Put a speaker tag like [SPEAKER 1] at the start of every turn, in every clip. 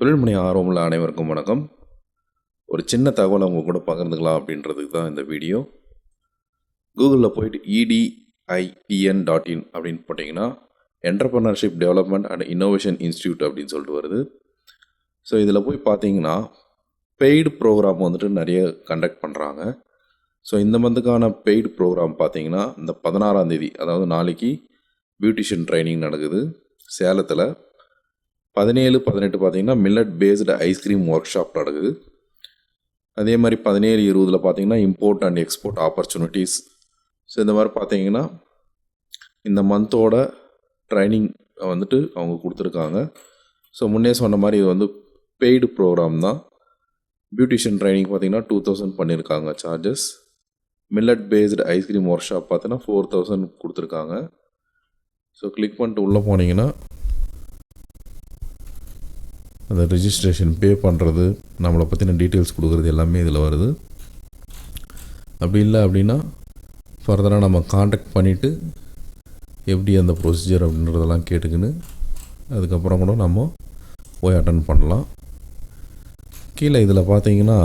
[SPEAKER 1] தொழில்முனை ஆர்வமுள்ள அனைவருக்கும் வணக்கம். ஒரு சின்ன தகவலை உங்கள் கூட பகிர்ந்துக்கலாம் அப்படின்றதுக்கு தான் இந்த வீடியோ. கூகுளில் போயிட்டு இடிஐடிஎன் டாட் இன் அப்படின்னு போட்டிங்கன்னா entrepreneurship development and innovation institute அப்படின்னு சொல்லிட்டு வருது. ஸோ இதில் போய் பார்த்தீங்கன்னா பெய்டு ப்ரோக்ராம் வந்துட்டு நிறைய கண்டக்ட் பண்ணுறாங்க ஸோ இந்த மந்த்துக்கான பெய்டு ப்ரோக்ராம் பார்த்தீங்கன்னா இந்த பதினாறாம் தேதி அதாவது நாளைக்கு பியூட்டிஷியன் ட்ரைனிங் நடக்குது. சேலத்தில். பதினேழு பதினெட்டு பார்த்தீங்கன்னா millet based ice cream workshop நடக்குது. அதே மாதிரி பதினேழு இருபதில் பார்த்தீங்கன்னா import and export opportunities so இந்த மாதிரி பார்த்தீங்கன்னா இந்த மந்தோட ட்ரைனிங் வந்துட்டு அவங்க கொடுத்துருக்காங்க. ஸோ முன்னே சொன்ன மாதிரி இது வந்து பெய்டு ப்ரோக்ராம் தான். பியூட்டிஷியன் ட்ரைனிங் பார்த்தீங்கன்னா டூ தௌசண்ட் பண்ணியிருக்காங்க charges millet based ice cream workshop பார்த்தீங்கன்னா ஃபோர் தௌசண்ட் கொடுத்துருக்காங்க. ஸோ கிளிக் பண்ணிட்டு உள்ளே போனீங்கன்னா அந்த ரிஜிஸ்ட்ரேஷன் பே பண்ணுறது நம்மளை பற்றின டீட்டெயில்ஸ் கொடுக்குறது எல்லாமே இதில் வருது. அப்படி இல்லை அப்படின்னா ஃபர்தராக நம்ம காண்டாக்ட் பண்ணிவிட்டு எப்படி அந்த ப்ரொசீஜர் அப்படின்றதெல்லாம் கேட்டுக்கின்னு அதுக்கப்புறம் கூட நம்ம போய் அட்டன் பண்ணலாம். கீழே இதில் பார்த்தீங்கன்னா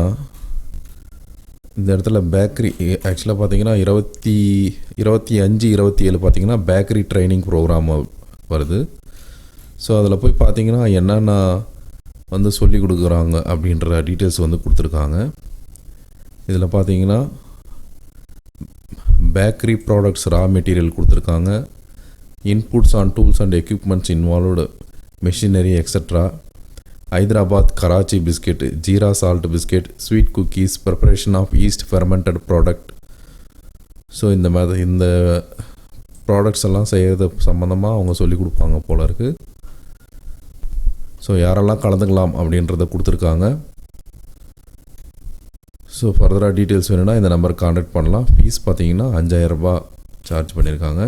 [SPEAKER 1] இந்த இடத்துல பேக்கரி ஆக்சுவலாக பார்த்தீங்கன்னா இருபத்தி இருபத்தி அஞ்சு இருபத்தி ஏழு பார்த்தீங்கன்னா பேக்கரி ட்ரைனிங் ப்ரோக்ராம் வருது. ஸோ அதில் போய் பார்த்தீங்கன்னா என்னென்ன வந்து சொல்லி கொடுக்குறாங்க அப்படின்ற டீட்டெயில்ஸ் வந்து கொடுத்துருக்காங்க. இதில் பார்த்தீங்கன்னா பேக்கரி ப்ராடக்ட்ஸ் ரா மெட்டீரியல் கொடுத்துருக்காங்க. Inputs and tools and equipments involved machinery extra Hyderabad Karachi biscuit jeera salt biscuit sweet cookies preparation of yeast fermented product so இந்த மாதிரி இந்த ப்ராடக்ட்ஸ் எல்லாம் செய்கிறது சம்மந்தமாக அவங்க சொல்லி கொடுப்பாங்க போல இருக்குது ஸோ யாரெல்லாம் கலந்துக்கலாம் அப்படின்றத கொடுத்துருக்காங்க. ஸோ ஃபர்தராக டீட்டெயில்ஸ் வேணும்னா இந்த நம்பருக்கு காண்டாக்ட் பண்ணலாம். ஃபீஸ் பார்த்தீங்கன்னா அஞ்சாயிரரூபா சார்ஜ் பண்ணியிருக்காங்க.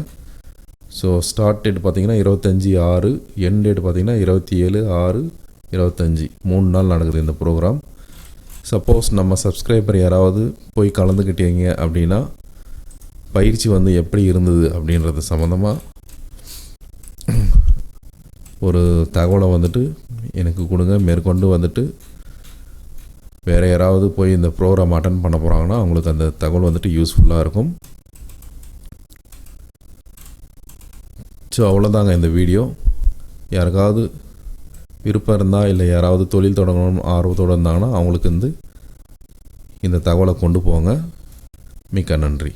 [SPEAKER 1] ஸோ ஸ்டார்ட் டேட் பார்த்திங்கன்னா இருபத்தஞ்சி ஆறு என் டேட் பார்த்தீங்கன்னா இருபத்தி ஏழு ஆறு இருபத்தஞ்சி. மூணு நாள் நடக்குது இந்த ப்ரோக்ராம் சப்போஸ் நம்ம சப்ஸ்கிரைபர் யாராவது போய் கலந்துக்கிட்டீங்க அப்படின்னா பயிற்சி வந்து எப்படி இருந்தது அப்படின்றது சம்மந்தமாக ஒரு தகவலை வந்துட்டு எனக்கு கொடுங்க மேற்கொண்டு வந்துட்டு வேறு யாராவது போய் இந்த ப்ரோக்ராம் அட்டன் பண்ண போகிறாங்கன்னா அவங்களுக்கு அந்த தகவல் வந்துட்டு யூஸ்ஃபுல்லாக இருக்கும். ஸோ அவ்வளோதாங்க இந்த வீடியோ யாருக்காவது விருப்பம் இருந்தால் இல்லை யாராவது தொழில் தொடங்கணும்னு ஆர்வத்தோடு இருந்தாங்கன்னா அவங்களுக்கு வந்து இந்த தகவலை கொண்டு போங்க. மிக்க நன்றி.